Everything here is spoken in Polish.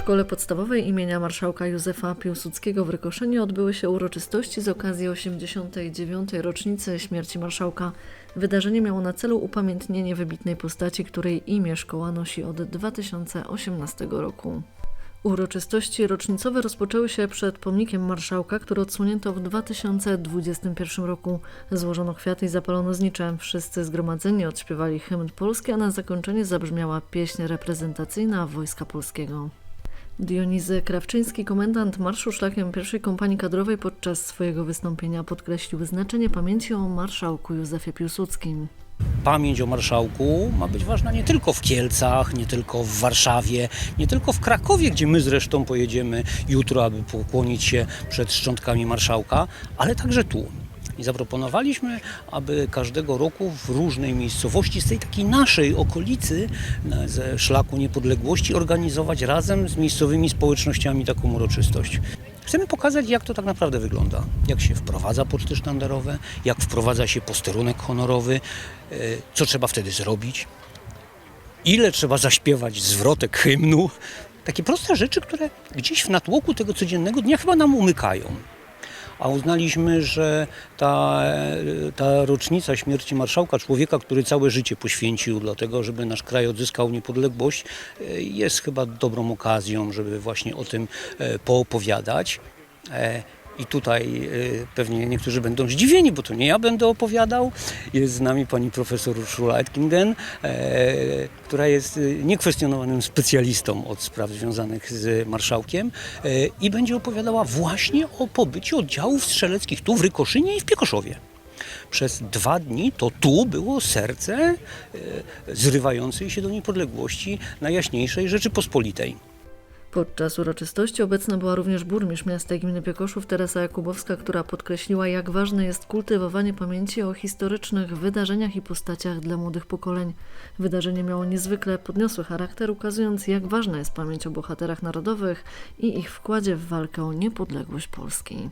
szkole podstawowej imienia marszałka Józefa Piłsudskiego w Rykoszynie odbyły się uroczystości z okazji 89. rocznicy śmierci marszałka. Wydarzenie miało na celu upamiętnienie wybitnej postaci, której imię szkoła nosi od 2018 roku. Uroczystości rocznicowe rozpoczęły się przed pomnikiem marszałka, który odsłonięto w 2021 roku. Złożono kwiaty i zapalono znicze. Wszyscy zgromadzeni odśpiewali hymn polski, a na zakończenie zabrzmiała pieśń reprezentacyjna Wojska Polskiego. Dionizy Krawczyński, komendant Marszu Szlakiem pierwszej kompanii kadrowej podczas swojego wystąpienia podkreślił znaczenie pamięci o marszałku Józefie Piłsudskim. Pamięć o marszałku ma być ważna nie tylko w Kielcach, nie tylko w Warszawie, nie tylko w Krakowie, gdzie my zresztą pojedziemy jutro, aby pokłonić się przed szczątkami marszałka, ale także tu. I zaproponowaliśmy, aby każdego roku w różnej miejscowości z tej takiej naszej okolicy, ze szlaku niepodległości, organizować razem z miejscowymi społecznościami taką uroczystość. Chcemy pokazać, jak to tak naprawdę wygląda. Jak się wprowadza poczty sztandarowe, jak wprowadza się posterunek honorowy, e, co trzeba wtedy zrobić, ile trzeba zaśpiewać zwrotek hymnu. Takie proste rzeczy, które gdzieś w natłoku tego codziennego dnia chyba nam umykają. A uznaliśmy, że ta, e, ta rocznica śmierci marszałka, człowieka, który całe życie poświęcił dla tego, żeby nasz kraj odzyskał niepodległość, e, jest chyba dobrą okazją, żeby właśnie o tym e, poopowiadać. I tutaj e, pewnie niektórzy będą zdziwieni, bo to nie ja będę opowiadał. Jest z nami pani profesor Urszula Etkingen, e, która jest e, niekwestionowanym specjalistą od spraw związanych z marszałkiem e, i będzie opowiadała właśnie o pobycie oddziałów strzeleckich tu w Rykoszynie i w Piekoszowie. Przez dwa dni to tu było serce e, zrywającej się do niepodległości Najjaśniejszej Rzeczypospolitej. Podczas uroczystości obecna była również burmistrz miasta gminy Piekoszów Teresa Jakubowska, która podkreśliła, jak ważne jest kultywowanie pamięci o historycznych wydarzeniach i postaciach dla młodych pokoleń. Wydarzenie miało niezwykle podniosły charakter, ukazując, jak ważna jest pamięć o bohaterach narodowych i ich wkładzie w walkę o niepodległość Polski.